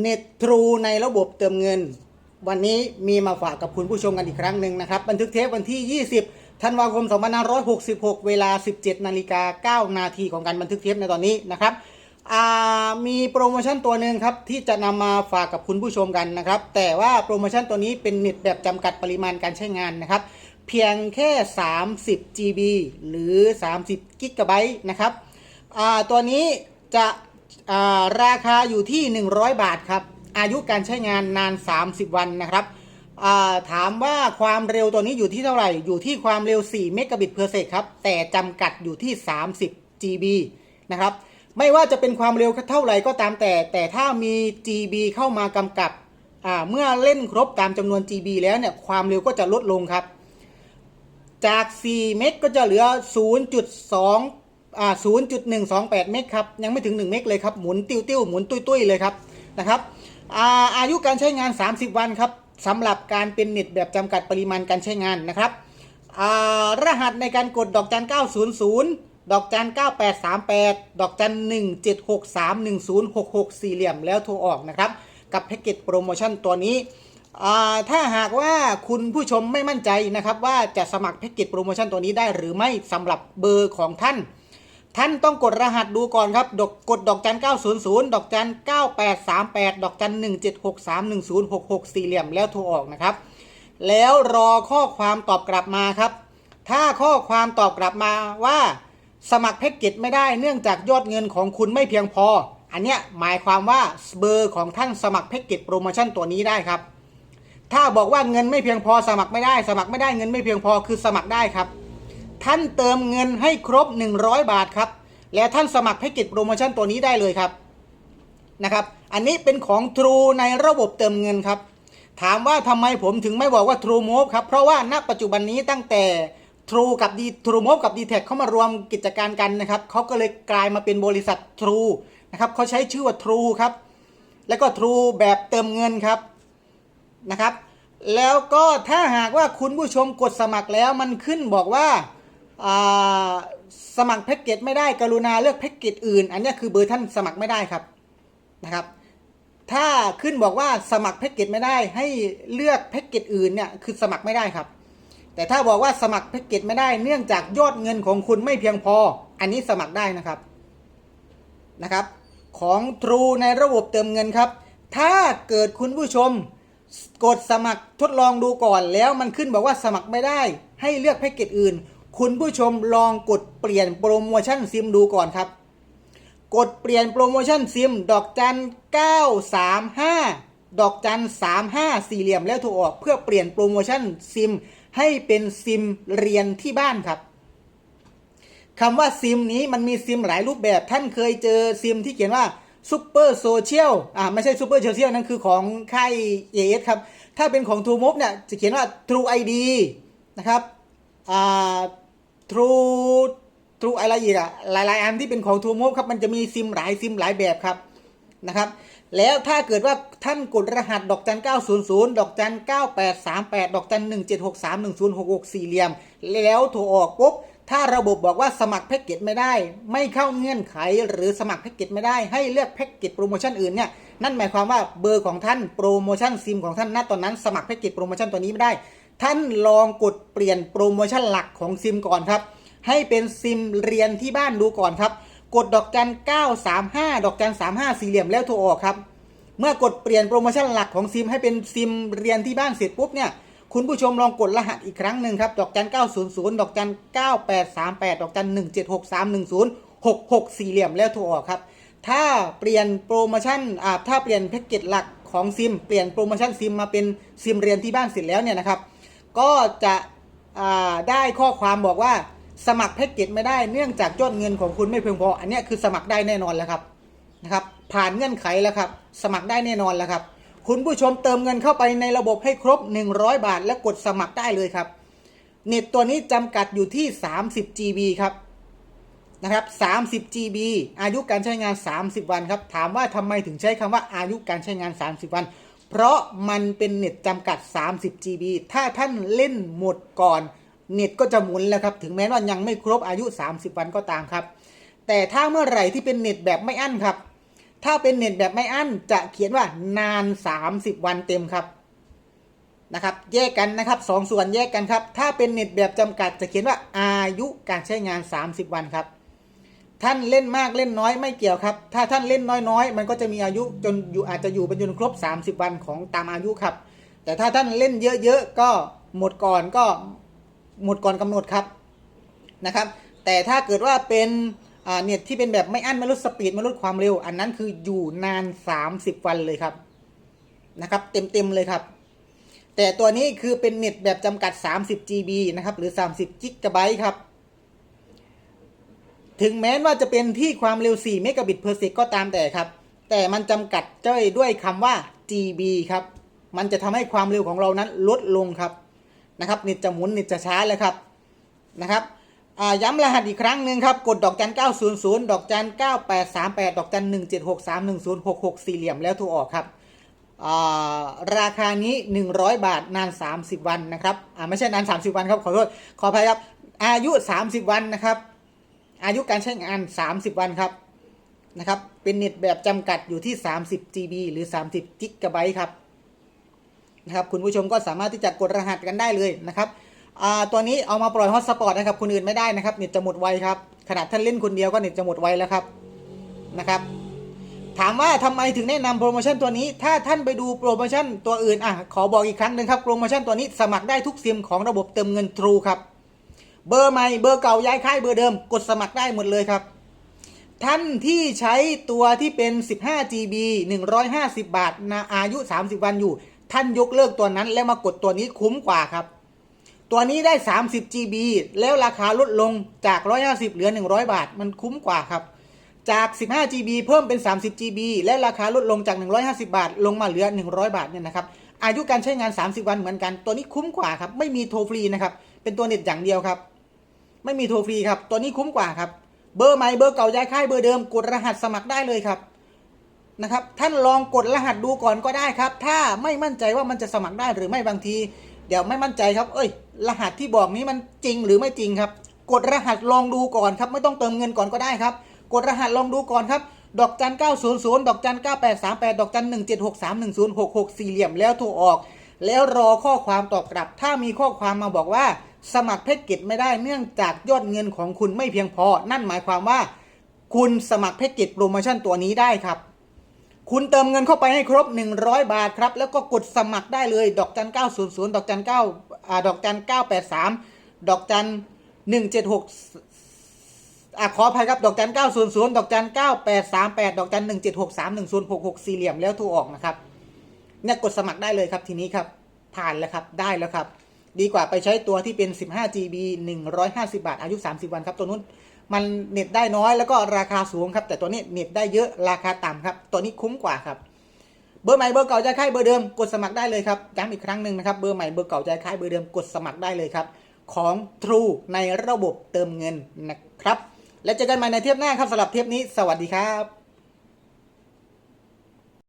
เน็ตทรูในระบบเติมเงิน วันนี้มีมาฝากกับคุณผู้ชมกันอีกครั้งหนึ่งนะครับ บันทึกเทปวันที่ 20 ธันวาคม 2566 เวลา 17 นาฬิกา 9 นาทีของการบันทึกเทปในตอนนี้นะครับมีโปรโมชั่นตัวหนึ่งครับ ที่จะนำมาฝากกับคุณผู้ชมกันนะครับ แต่ว่าโปรโมชั่นตัวนี้เป็นเน็ตแบบจำกัดปริมาณการใช้งานนะครับ เพียงแค่ 30 GB หรือ 30กิกะไบต์นะครับตัวนี้จะ ราคาอยู่ที่ 100 บาทครับ อายุการใช้งานนาน 30 วันนะครับถามว่าความเร็วตัวนี้อยู่ที่เท่าไหร่ อยู่ที่ความเร็ว 4 เมกะบิตเพอร์เซกครับ แต่จำกัดอยู่ที่ 30 GB นะครับ ไม่ว่าจะเป็นความเร็วเท่าไหร่ก็ตามแต่ แต่ถ้ามี GB เข้ามากำกับ เมื่อเล่นครบตามจำนวน GB แล้วเนี่ย ความเร็วก็จะลดลงครับ จาก 4 เมกก็จะเหลือ 0.2 อ่า0.128เมกครับ ยังไม่ถึง1เมกเลยครับ หมุนติ้วติ้วหมุนตุ้ยตุ้ยเลยครับ นะครับอ่าอายุการใช้งาน 30 วันครับสำหรับการเป็นเน็ตแบบจำกัดปริมาณการใช้งานนะครับอ่ารหัสในการกดดอกจัน 900 ดอกจัน 9838 ดอกจัน 176310664 สี่เหลี่ยมแล้วโทรออกนะครับ กับแพ็กเกจโปรโมชั่นตัวนี้อ่าถ้าหากว่าคุณผู้ชมไม่มั่นใจนะครับ ว่าจะสมัครแพ็กเกจโปรโมชั่นตัวนี้ได้หรือไม่สำหรับเบอร์ของท่าน ท่านต้องกดรหัสดูก่อนครับดอกกดดอกจัน 900 ดอกจัน 9838 ดอกจัน 17631066 สี่เหลี่ยมแล้วโทรออกนะครับ แล้วรอข้อความตอบกลับมาครับ ถ้าข้อความตอบกลับมาว่าสมัครแพ็กเกจไม่ได้เนื่องจากยอดเงินของคุณไม่เพียงพอ อันเนี้ยหมายความว่าเบอร์ของท่านสมัครแพ็กเกจโปรโมชั่นตัวนี้ได้ครับ ถ้าบอกว่าเงินไม่เพียงพอสมัครไม่ได้ สมัครไม่ได้เงินไม่เพียงพอคือสมัครได้ครับ ท่านเติมเงินให้ครบ 100 บาทครับ แล้วท่านสมัครแพ็กเกจโปรโมชั่นตัวนี้ได้เลยครับนะครับ อันนี้เป็นของ True ในระบบเติมเงินครับ ถามว่าทำไมผมถึงไม่บอกว่า True Move ครับ เพราะว่าณปัจจุบันนี้ตั้งแต่ True กับ D True Move กับ d t แทเข้ามารวมกิจการกันนะครับเขาก็เลยกลายมาเป็นบริษัท True นะครับเขาใช้ชื่อว่า True ครับ แล้วก็ True แบบเติมเงินครับนะครับ แล้วก็ถ้าหากว่าคุณผู้ชมกดสมัครแล้วมันขึ้นบอกว่า สมัครแพ็กเกจไม่ได้กรุณาเลือกแพ็กเกจอื่น อันนี้คือเบอร์ท่านสมัครไม่ได้ครับนะครับ ถ้าขึ้นบอกว่าสมัครแพ็กเกจไม่ได้ให้เลือกแพ็กเกจอื่นเนี่ยคือสมัครไม่ได้ครับ แต่ถ้าบอกว่าสมัครแพ็กเกจไม่ได้เนื่องจากยอดเงินของคุณไม่เพียงพอ อันนี้สมัครได้นะครับนะครับ ของ True ในระบบเติมเงินครับ ถ้าเกิดคุณผู้ชมกดสมัครทดลองดูก่อนแล้วมันขึ้นบอกว่าสมัครไม่ได้ ให้เลือกแพ็กเกจอื่น คุณผู้ชมลองกดเปลี่ยนโปรโมชั่นซิมดูก่อนครับ กดเปลี่ยนโปรโมชั่นซิม ดอกจัน 935 ดอกจัน 35 สี่เหลี่ยมแล้วโทรออกเพื่อเปลี่ยนโปรโมชั่นซิม ให้เป็นซิมเรียนที่บ้านครับคำว่าซิมนี้มันมีซิมหลายรูปแบบท่านเคยเจอซิมที่เขียนว่าซูเปอร์โซเชียลอ่าไม่ใช่ซูเปอร์โซเชียลนั่นคือของค่ายเอเอสครับ ถ้าเป็นของ True Move เนี่ยจะเขียนว่า True ID นะครับอ่า True True อะไรอีกอะหลายๆอันที่เป็นของ True Move ครับมันจะมีซิมหลายซิมหลายแบบครับนะครับ แล้วถ้าเกิดว่าท่านกดรหัสดอกจัน 900 ดอกจัน 9838 ดอกจัน 17631066 สี่เหลี่ยม แล้วโทรออกปุ๊บ ถ้าระบบบอกว่าสมัครแพ็กเกจไม่ได้ ไม่เข้าเงื่อนไขหรือสมัครแพ็กเกจไม่ได้ให้เลือกแพ็กเกจโปรโมชั่นอื่นเนี่ยนั่นหมายความว่าเบอร์ของท่านโปรโมชั่นซิมของท่านณตอนนั้นสมัครแพ็กเกจโปรโมชั่นตัวนี้ไม่ได้ ท่านลองกดเปลี่ยนโปรโมชั่นหลักของซิมก่อนครับ ให้เป็นซิมเรียนที่บ้านดูก่อนครับ กดดอกจัน 935 ดอกจัน 35 สี่เหลี่ยมแล้วโทรออกครับ เมื่อกดเปลี่ยนโปรโมชั่นหลักของซิมให้เป็นซิมเรียนที่บ้านเสร็จปุ๊บเนี่ยคุณผู้ชมลองกดรหัสอีกครั้งหนึ่งครับ ดอกจัน 900 ดอกจัน 9838 ดอกจัน 176310 66 สี่เหลี่ยมแล้วโทรออกครับ ถ้าเปลี่ยนโปรโมชั่นอ่าถ้าเปลี่ยนแพ็กเกจหลักของซิม เปลี่ยนโปรโมชั่นซิมมาเป็นซิมเรียนที่บ้านเสร็จแล้วเนี่ยนะครับ ก็จะได้ข้อความบอกว่าสมัครแพ็กเกจไม่ได้เนื่องจากยอดเงินของคุณไม่เพียงพอ อันนี้คือสมัครได้แน่นอนแล้วครับนะครับ ผ่านเงื่อนไขแล้วครับ สมัครได้แน่นอนแล้วครับ คุณผู้ชมเติมเงินเข้าไปในระบบให้ครบ 100 บาท แล้วกดสมัครได้เลยครับ เน็ตตัวนี้จำกัดอยู่ที่ 30 GB ครับนะครับ 30 GB อายุการใช้งาน 30 วันครับ ถามว่าทำไมถึงใช้คำว่าอายุการใช้งาน 30 วัน เพราะมันเป็นเน็ตจำกัด 30 GB ถ้าท่านเล่นหมดก่อน เน็ตก็จะหมุนแล้วครับ ถึงแม้ว่ายังไม่ครบอายุ 30 วันก็ตามครับ แต่ถ้าเมื่อไหร่ที่เป็นเน็ตแบบไม่อั้นครับ ถ้าเป็นเน็ตแบบไม่อั้นจะเขียนว่านาน 30 วันเต็มครับนะครับ แยกกันนะครับสองส่วนแยกกันครับ ถ้าเป็นเน็ตแบบจำกัดจะเขียนว่าอายุการใช้งาน 30 วันครับ ท่านเล่นมากเล่นน้อยไม่เกี่ยวครับ ถ้าท่านเล่นน้อยๆ มันก็จะมีอายุจนอยู่อาจจะอยู่เป็นจนครบ 30 วันของตามอายุครับ แต่ถ้าท่านเล่นเยอะๆก็หมดก่อนก็หมดก่อนกำหนดครับนะครับ แต่ถ้าเกิดว่าเป็นเน็ตที่เป็นแบบไม่อั้นไม่ลดสปีดไม่ลดความเร็ว อันนั้นคืออยู่นาน 30 วันเลยครับนะครับ เต็มๆเลยครับ แต่ตัวนี้คือเป็นเน็ตแบบจำกัด 30 GB นะครับหรือ 30กิกะไบต์ครับ ถึงแม้ว่าจะเป็นที่ความเร็ว 4 เมกะบิตเพอร์เซกก็ตามแต่ครับ แต่มันจำกัดจ้อยด้วยคำว่า GB ครับ มันจะทำให้ความเร็วของเรานั้นลดลงครับนะครับน็ตจะหมุนน็ตจะช้าเลยครับนะครับย้ำรหัสอีกครั้งหนึ่งครับกดดอกจัน 900 ดอกจัน 9838 ดอกจัน 1763106สี่เหลี่ยมแล้วโทรออกครับาราคานี้ 100 บาทนาน 30 วันนะครับไม่ใช่นาน 30 วันครับขอโทษขออภัยครับอายุ 30 วันนะครับ อายุการใช้งาน 30 วันครับนะครับ เป็นเน็ตแบบจำกัดอยู่ที่ 30 GB หรือ 30กิกะไบต์ครับนะครับคุณผู้ชมก็สามารถที่จะกดรหัสกันได้เลยนะครับตัวนี้เอามาปล่อยฮอตสปอร์ตนะครับคนอื่นไม่ได้นะครับเน็ตจะหมดไวครับขนาดท่านเล่นคนเดียวก็เน็ตจะหมดไวแล้วครับนะครับ ถามว่าทำไมถึงแนะนำโปรโมชั่นตัวนี้ ถ้าท่านไปดูโปรโมชั่นตัวอื่นอะขอบอกอีกครั้งหนึ่งครับโปรโมชั่นตัวนี้สมัครได้ทุกซิมของระบบเติมเงิน True ครับ เบอร์ใหม่เบอร์เก่าย้ายค่ายเบอร์เดิมกดสมัครได้หมดเลยครับ ท่านที่ใช้ตัวที่เป็น 15 GB 150 บาทนะอายุ 30 วันอยู่ ท่านยกเลิกตัวนั้นแล้วมากดตัวนี้คุ้มกว่าครับ ตัวนี้ได้ 30 GB แล้วราคาลดลงจาก 150 เหลือ 100 บาท มันคุ้มกว่าครับ จาก 15 GB เพิ่มเป็น 30 GB และราคาลดลงจาก 150 บาท ลงมาเหลือ 100 บาทเนี่ยนะครับอายุการใช้งาน 30 วันเหมือนกัน ตัวนี้คุ้มกว่าครับ ไม่มีโทรฟรีนะครับ เป็นตัวเน็ตอย่างเดียวครับ ไม่มีโทรฟรีครับ ตัวนี้คุ้มกว่าครับ เบอร์ใหม่เบอร์เก่าย้ายค่ายเบอร์เดิมกดรหัสสมัครได้เลยครับนะครับ ท่านลองกดรหัสดูก่อนก็ได้ครับ ถ้าไม่มั่นใจว่ามันจะสมัครได้หรือไม่บางที เดี๋ยวไม่มั่นใจครับ เอ้ย รหัสที่บอกนี้มันจริงหรือไม่จริงครับ กดรหัสลองดูก่อนครับ ไม่ต้องเติมเงินก่อนก็ได้ครับ กดรหัสลองดูก่อนครับ ดอกจัน 900 ดอกจัน 9838 ดอกจัน 1763106สี่เหลี่ยมแล้วโทรออก แล้วรอข้อความตอบกลับ ถ้ามีข้อความมาบอกว่า สมัครแพ็กเกจไม่ได้เนื่องจากยอดเงินของคุณไม่เพียงพอ นั่นหมายความว่า คุณสมัครแพ็กเกจโปรโมชั่นตัวนี้ได้ครับ คุณเติมเงินเข้าไปให้ครบ 100 บาทครับ แล้วก็กดสมัครได้เลย ดอกจัน900 ดอกจัน9อ่าดอกจัน983 ดอกจัน176อะขออภัยครับ ดอกจัน900 ดอกจัน9838 ดอกจัน1763106สี่เหลี่ยมแล้วโทรออกนะครับเนี่ยกดสมัครได้เลยครับทีนี้ครับผ่านแล้วครับได้แล้วครับ ดีกว่าไปใช้ตัวที่เป็น 15 GB 150 บาท อายุ 30 วันครับตัวนู้นมันเน็ตได้น้อยแล้วก็ราคาสูงครับ แต่ตัวนี้เน็ตได้เยอะราคาต่ำครับ ตัวนี้คุ้มกว่าครับ เบอร์ใหม่เบอร์เก่าจะค่ายเบอร์เดิมกดสมัครได้เลยครับย้ำอีกครั้งหนึ่งนะครับเบอร์ใหม่เบอร์เก่าจะค่ายเบอร์เดิมกดสมัครได้เลยครับ ของ True ในระบบเติมเงินนะครับ และเจอกันใหม่ในเทปหน้าครับสำหรับเทปนี้ สวัสดีครับ